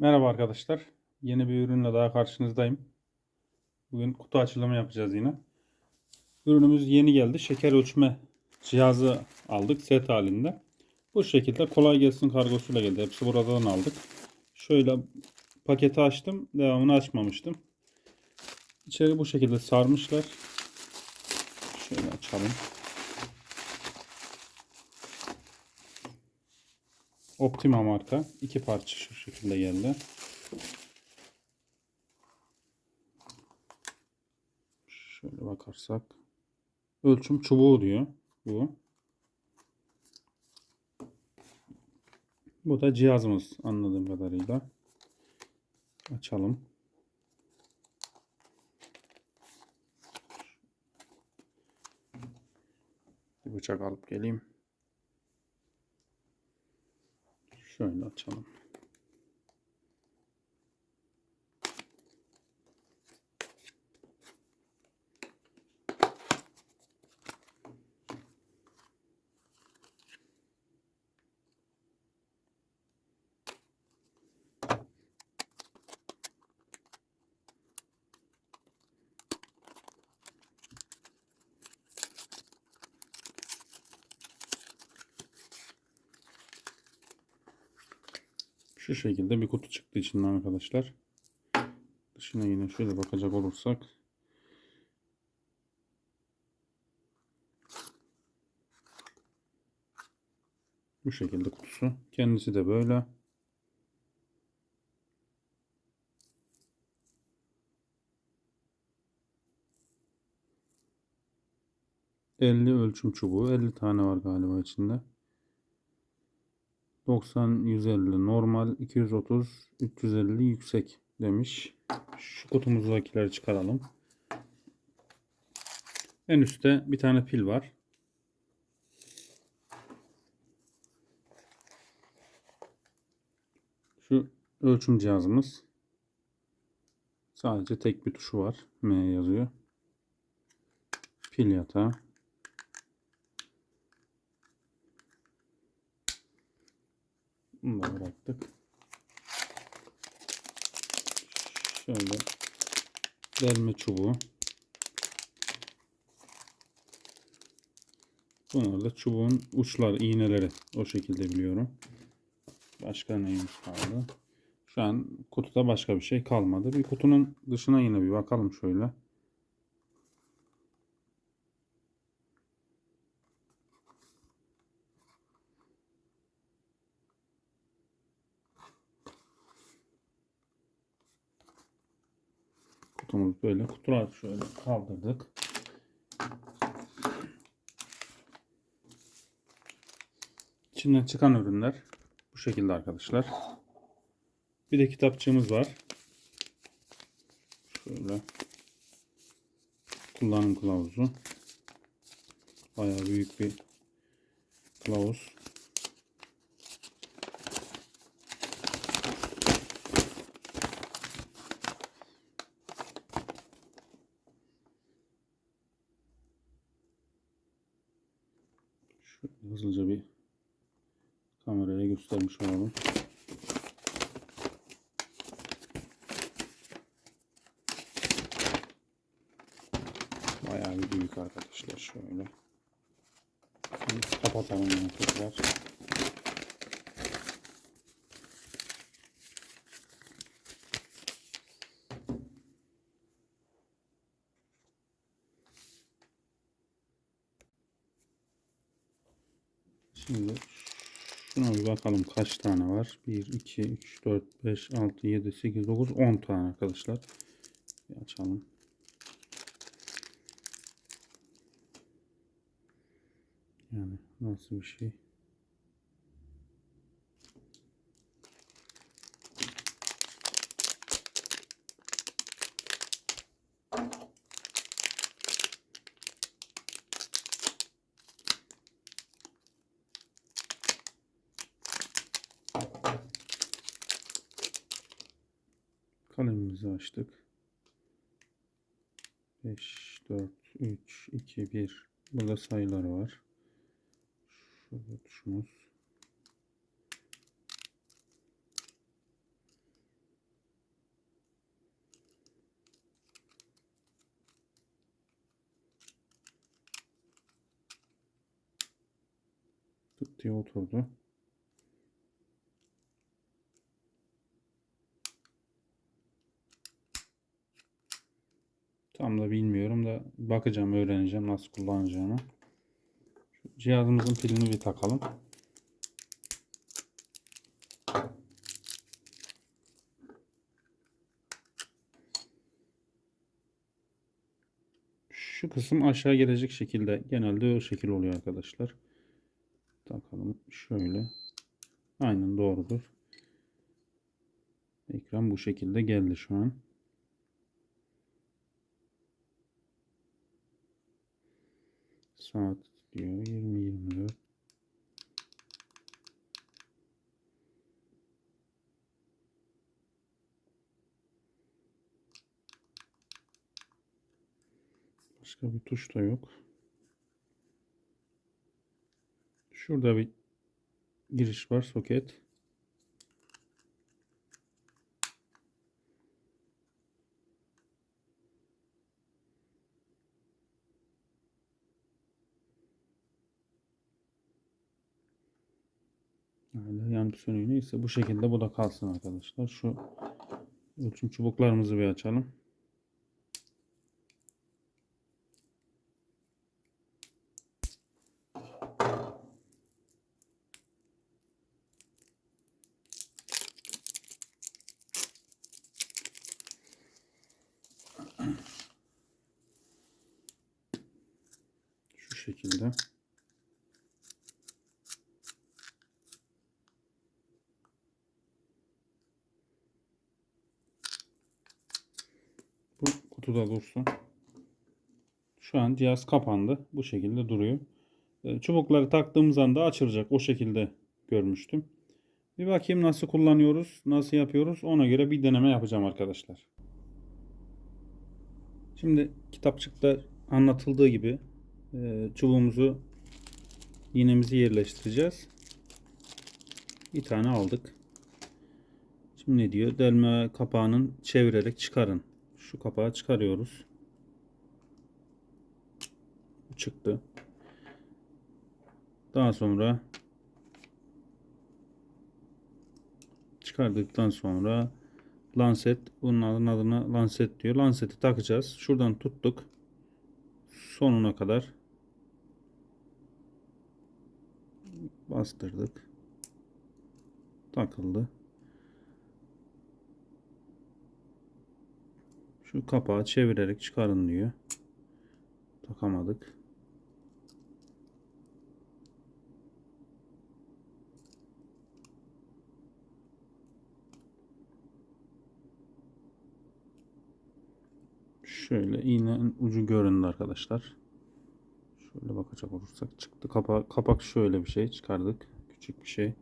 Merhaba arkadaşlar. Yeni bir ürünle daha karşınızdayım. Bugün kutu açılımı yapacağız yine. Ürünümüz yeni geldi. Şeker ölçme cihazı aldık set halinde. Bu şekilde kolay gelsin kargosuyla geldi. Hepsi buradan aldık. Şöyle paketi açtım. Devamını açmamıştım. İçeri bu şekilde sarmışlar. Şöyle açalım. Optima marka. iki parça şu şekilde geldi. Şöyle bakarsak. Ölçüm çubuğu diyor. Bu. Bu da cihazımız anladığım kadarıyla. Açalım. Bir bıçak alıp geleyim. Şöyle açalım. Şu şekilde bir kutu çıktı içinden arkadaşlar. Dışına yine şöyle bakacak olursak. Bu şekilde kutusu. Kendisi de böyle. ...50 ölçüm çubuğu. 50 tane var galiba içinde. 90 150 normal 230 350 yüksek demiş. Şu kutumuzdakileri çıkaralım. En üstte bir tane pil var. Şu ölçüm cihazımız. Sadece tek bir tuşu var. M yazıyor. Pil yatağı. Bunu da bıraktık. Şöyle delme çubuğu. Bunlar da çubuğun uçları, iğneleri. O şekilde biliyorum. Başka neymiş kaldı? Şu an kutuda başka bir şey kalmadı. Bir kutunun dışına yine bir bakalım şöyle. Kutumuz böyle. Kutular şöyle kaldırdık. İçinden çıkan ürünler bu şekilde arkadaşlar. Bir de kitapçığımız var. Şöyle kullanım kılavuzu. Bayağı büyük bir kılavuz. Şöyle hızlıca bir kameraya göstermiş olalım. Bayağı bir büyük arkadaşlar şöyle. Kapatalım bunu tekrar. Şimdi şuna bir bakalım kaç tane var. 1, 2, 3, 4, 5, 6, 7, 8, 9, 10 tane arkadaşlar. Bir açalım. Yani nasıl bir şey? açtık. 5, 4, 3, 2, 1. Burada sayılar var. Şurada tuşumuz. tık diye oturdu. Tam da bilmiyorum da bakacağım, öğreneceğim nasıl kullanacağımı. Şu cihazımızın pilini bir takalım. Şu kısım aşağı gelecek şekilde genelde o şekil oluyor arkadaşlar. Takalım şöyle. Aynen doğrudur. Ekran bu şekilde geldi şu an. Saat diyor 20-24. Başka bir tuş da yok. Şurada bir giriş var soket. Sönüyor. Neyse bu şekilde bu da kalsın arkadaşlar. Şu ölçüm çubuklarımızı bir açalım. Şu şekilde. Bu kutuda dursun. Şu an cihaz kapandı. Bu şekilde duruyor. E, Çubukları taktığımız anda açılacak. O şekilde görmüştüm. Bir bakayım nasıl kullanıyoruz, nasıl yapıyoruz. Ona göre bir deneme yapacağım arkadaşlar. Şimdi kitapçıkta anlatıldığı gibi e, çubuğumuzu iğnemizi yerleştireceğiz. Bir tane aldık. Şimdi ne diyor? Delme kapağının çevirerek çıkarın. Şu kapağı çıkarıyoruz. Çıktı. Daha sonra çıkardıktan sonra Lancet bunun adına, adına Lancet diyor. Lancet'i takacağız. Şuradan tuttuk. Sonuna kadar bastırdık. Takıldı. Şu kapağı çevirerek çıkarın diyor. Takamadık. Şöyle iğnenin ucu göründü arkadaşlar. Şöyle bakacak olursak çıktı. Kapak, kapak şöyle bir şey çıkardık. Küçük bir şey.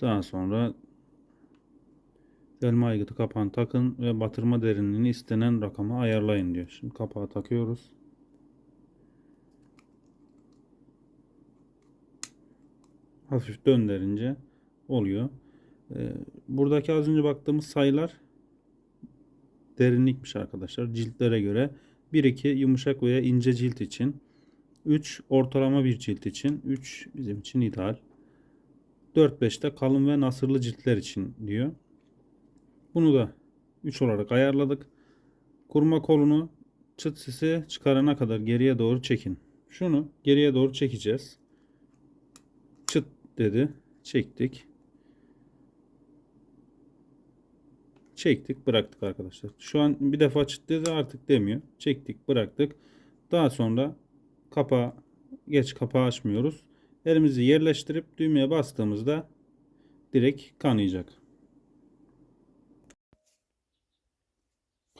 Daha sonra delme aygıtı kapağını takın ve batırma derinliğini istenen rakama ayarlayın diyor. Şimdi kapağı takıyoruz. Hafif döndürünce oluyor. Ee, buradaki az önce baktığımız sayılar derinlikmiş arkadaşlar. Ciltlere göre 1-2 yumuşak veya ince cilt için 3 ortalama bir cilt için 3 bizim için ideal. 4-5 de kalın ve nasırlı ciltler için diyor. Bunu da 3 olarak ayarladık. Kurma kolunu çıt sesi çıkarana kadar geriye doğru çekin. Şunu geriye doğru çekeceğiz. Çıt dedi. Çektik. Çektik bıraktık arkadaşlar. Şu an bir defa çıt dedi artık demiyor. Çektik bıraktık. Daha sonra kapağı geç kapağı açmıyoruz. Elimizi yerleştirip düğmeye bastığımızda direkt kanayacak.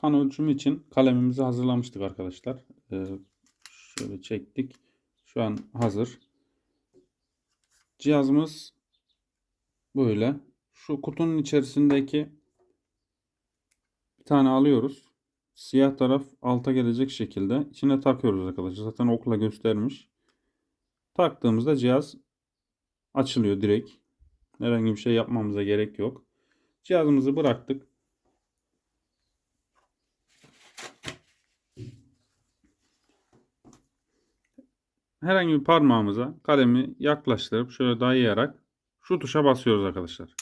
Kan ölçümü için kalemimizi hazırlamıştık arkadaşlar. Ee, şöyle çektik. Şu an hazır. Cihazımız böyle. Şu kutunun içerisindeki bir tane alıyoruz. Siyah taraf alta gelecek şekilde içine takıyoruz arkadaşlar. Zaten okla göstermiş. Taktığımızda cihaz açılıyor direkt. Herhangi bir şey yapmamıza gerek yok. Cihazımızı bıraktık. Herhangi bir parmağımıza kalemi yaklaştırıp şöyle dayayarak şu tuşa basıyoruz arkadaşlar.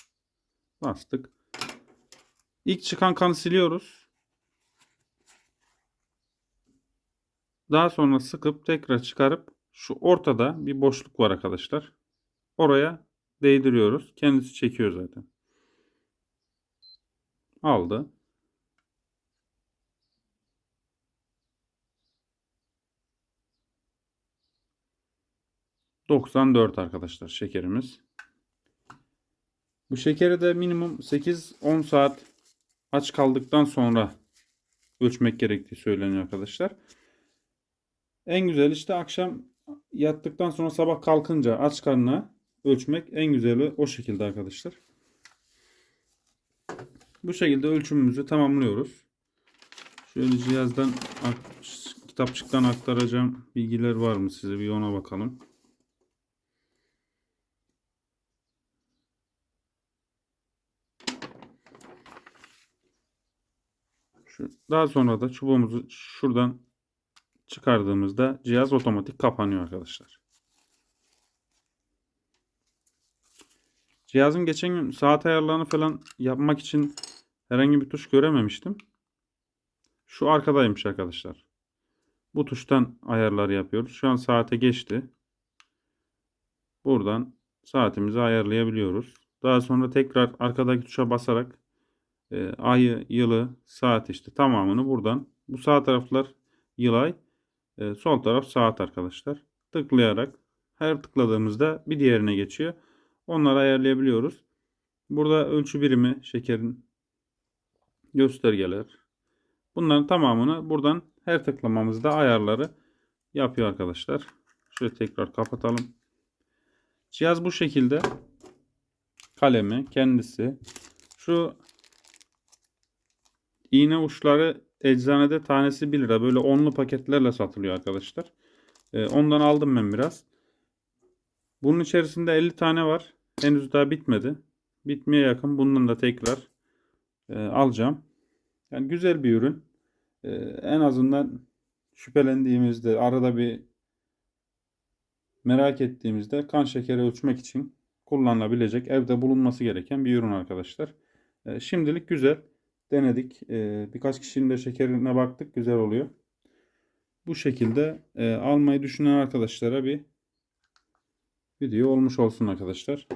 Bastık. İlk çıkan kanı siliyoruz. Daha sonra sıkıp tekrar çıkarıp şu ortada bir boşluk var arkadaşlar. Oraya değdiriyoruz. Kendisi çekiyor zaten. Aldı. ...94 arkadaşlar şekerimiz. Bu şekeri de minimum 8-10 saat aç kaldıktan sonra ölçmek gerektiği söyleniyor arkadaşlar. En güzel işte akşam yattıktan sonra sabah kalkınca aç karnına ölçmek en güzeli o şekilde arkadaşlar. Bu şekilde ölçümümüzü tamamlıyoruz. Şöyle cihazdan kitapçıktan aktaracağım bilgiler var mı size bir ona bakalım. Şu, daha sonra da çubuğumuzu şuradan çıkardığımızda cihaz otomatik kapanıyor arkadaşlar. Cihazın geçen gün saat ayarlarını falan yapmak için herhangi bir tuş görememiştim. Şu arkadaymış arkadaşlar. Bu tuştan ayarlar yapıyoruz. Şu an saate geçti. Buradan saatimizi ayarlayabiliyoruz. Daha sonra tekrar arkadaki tuşa basarak e, ayı, yılı, saat işte tamamını buradan. Bu sağ taraflar yıl ay, e, sol taraf saat arkadaşlar. Tıklayarak her tıkladığımızda bir diğerine geçiyor. Onları ayarlayabiliyoruz. Burada ölçü birimi, şekerin göstergeler. Bunların tamamını buradan her tıklamamızda ayarları yapıyor arkadaşlar. Şöyle tekrar kapatalım. Cihaz bu şekilde. Kalemi kendisi. Şu iğne uçları eczanede tanesi 1 lira. Böyle onlu paketlerle satılıyor arkadaşlar. Ee, ondan aldım ben biraz. Bunun içerisinde 50 tane var. Henüz daha bitmedi. Bitmeye yakın. Bundan da tekrar e, alacağım. Yani güzel bir ürün. E, en azından şüphelendiğimizde arada bir merak ettiğimizde kan şekeri ölçmek için kullanılabilecek evde bulunması gereken bir ürün arkadaşlar. E, şimdilik güzel. Denedik. E, birkaç kişinin de şekerine baktık. Güzel oluyor. Bu şekilde e, almayı düşünen arkadaşlara bir video olmuş olsun arkadaşlar.